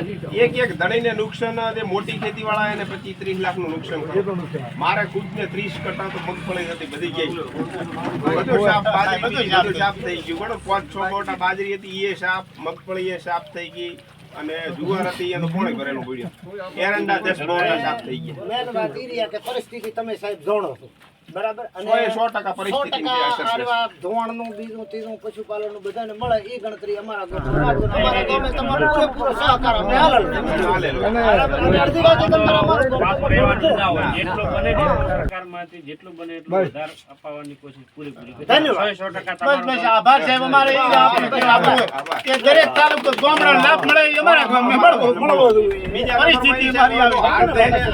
એક એક દણીને નુકસાન જે મોટી ખેતી વાળા એને પચીસ ત્રીસ લાખનું નુકસાન. મારે ખુદ ને ત્રીસ કટા તો મગફળી હતી બધી ગઈ. બધું સાફ બાજરી બધું સાફ થઈ ગયું. બરોબર પાંચ છ મોટા બાજરી હતી એ સાફ મગફળી એ સાફ થઈ ગઈ અને જુવાર હતી એનું કોણે ભરેલું પડ્યું એરંડા દસ મોટા સાફ થઈ ગયા. પરિસ્થિતિ તમે સાહેબ જાણો છો. બરાબર? સો ટકા ધોવાણનું બીજું ત્રીજું પશુપાલનનું બધાને મળે. એ ગણતરી અમારા અમારા ગામે તમારો પૂરેપૂરો સહકાર અમે હાલેલો. હાલેલું. બરાબર? અને અડધી રાતે તમારે અમારું ગામ બાપ રહેવાનું ના હોય. જેટલું બને એટલું સરકારમાંથી જેટલું બને એટલું વધારે અપાવવાની કોશિશ પૂરેપૂરી ધન્યવાદ. સો ટકા બસ તમારો બસ આભાર સાહેબ. અમારે એ આપણે આપવું કે દરેક તાલુકો ગામડાનો લાભ મળે અમારા ગામને મળવો મળવો બીજા પરિસ્થિતિ અમારી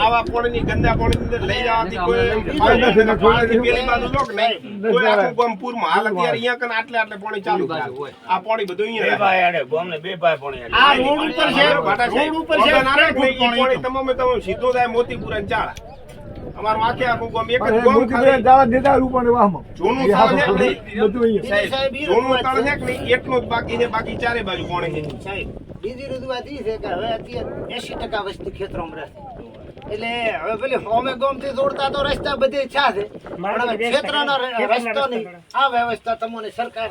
આવા. પાણીની ગંદા અંદર લઈ જવાથી કોઈ ફાયદો છે ને પેલી બાજુ લો કે નહીં. આખું ગામ પૂરમાં હાલ અત્યારે અહીંયા કને આટલે આટલે પાણી ચાલુ છે. આ પાણી બધું અહીંયા રહે. આ રોડ ઉપર છે ભાટા સાહેબ, રોડ ઉપર છે ઓગણ આવે ફૂટ ને પાણી પાણી તમામે તમામ સીધો જાય મોતીપુરા ને ચાળા. અમારું આખે આખું ગામ એક જ ગામ ખાલી. જૂનું તળ છે કે નહીં? સાહેબ, સાહેબ, ઈ જૂનું રજૂઆત તળ છે. કે એટલું જ બાકી છે બાકી ચારે બાજુ પાણી છે. સાહેબ બીજી રજૂઆત એ છે કે હવે અત્યારે એસી ટકા વસ્તી ખેતરોમાં રહે. એટલે હવે પેલી હોમે ગોમથી જોડતા તો રસ્તા બધે છા. છે પણ હવે ક્ષેત્રના ર- રસ્તાની આ વ્યવસ્થા તમને સરકાર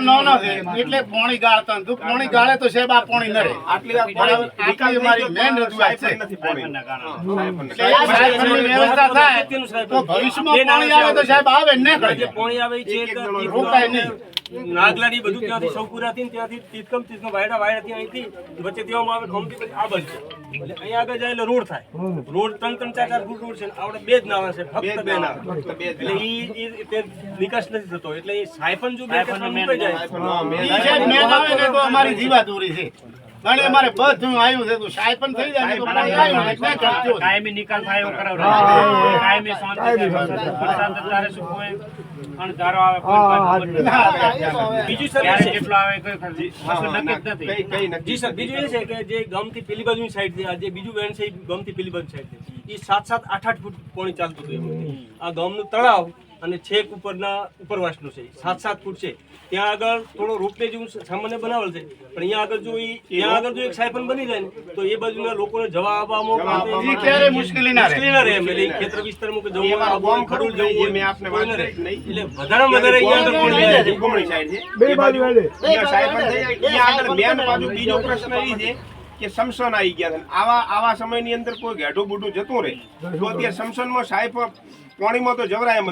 તરીકે છે મને મારા એટલે પાણી ગાળતા નથી. પાણી ગાળે તો સાહેબ આ પોણી ન રહે આટલી વાર પાણી આટલી નિકાલ થઈ અમારી ગયો, main પણ રજૂઆત છે. વ્યવસ્થા થાય. તો ભવિષ્યમાં પાણી આવે તો સાહેબ આવે ને રોકાય નહીં. નાગલાની બધું ત્યાંથી સૌપુરાથી ત્યાંથી તીતકમ તીતકમ વાયડા વાયડાથી અહીંથી વચ્ચે ત્યાં આવે ખમતી પછી આ બાજુ એટલે અહીં આગળ જાય એટલે રોડ થાય. રોડ ત્રણ ત્રણ ચાર ચાર ફૂટ રોડ છે આપણે બે જ નાવા છે ફક્ત બે નાવા. એટલે. ઈ ઈ તે નિકાસ નથી થતો. એટલે એ સાયફન જો બે જાય. તો અમારી જીવાદોરી છે. અને અમારે બધું આવ્યું છે તું સાહેબ પણ થઈ જાય તો. કાયમી નિકાલ થાય એવું કરાવ કાયમી શાંતિ થાય. વરસાદ શું હોય? આવે બીજું સર કેટલો આવે કોઈ કઈ નક્કી સર બીજું એ છે કે જે ગામથી પેલી સાઈડ છે જે બીજું વેન છે એ ગામથી પેલી બાજુ સાઈડ છે. એ સાત સાત આઠ આઠ ફૂટ પાણી ચાલતું હતું આ આ ગામનું તળાવ અને છેક ઉપરના ઉપરવાસનું છે. સાત સાત ફૂટ છે. ત્યાં આગળ થોડો રોપવે જેવું સામાન્ય બનાવેલ છે. પણ અહીંયા આગળ જો ઈ ત્યાં આગળ જો એક સાયપન બની જાય ને તો એ બાજુના લોકોને જવા આવવામાં મુશ્કેલી ના રહે. મુશ્કેલી ના રહે એમ. એટલે ખેતર વિસ્તારમાં કે જવું આવવું, ખડુલ જવું એ મેં આપને વાત કરી એટલે વધારે વધારે અહીંયા આગળ પાણી જાય છે. ઘૂમણી સાઈડ છે. બે બાજુ અહીંયા સાયપન થઈ જાય. આગળ મેન બાજુ બીજો પ્રશ્ન એ છે કે સમસન આવી ગયા છે. આવા આવા સમયની અંદર કોઈ ઘેડું બુઢું જતું રહે. તો અત્યારે સમસનમાં સાહેબ પાણીમાં તો જવરાય એમ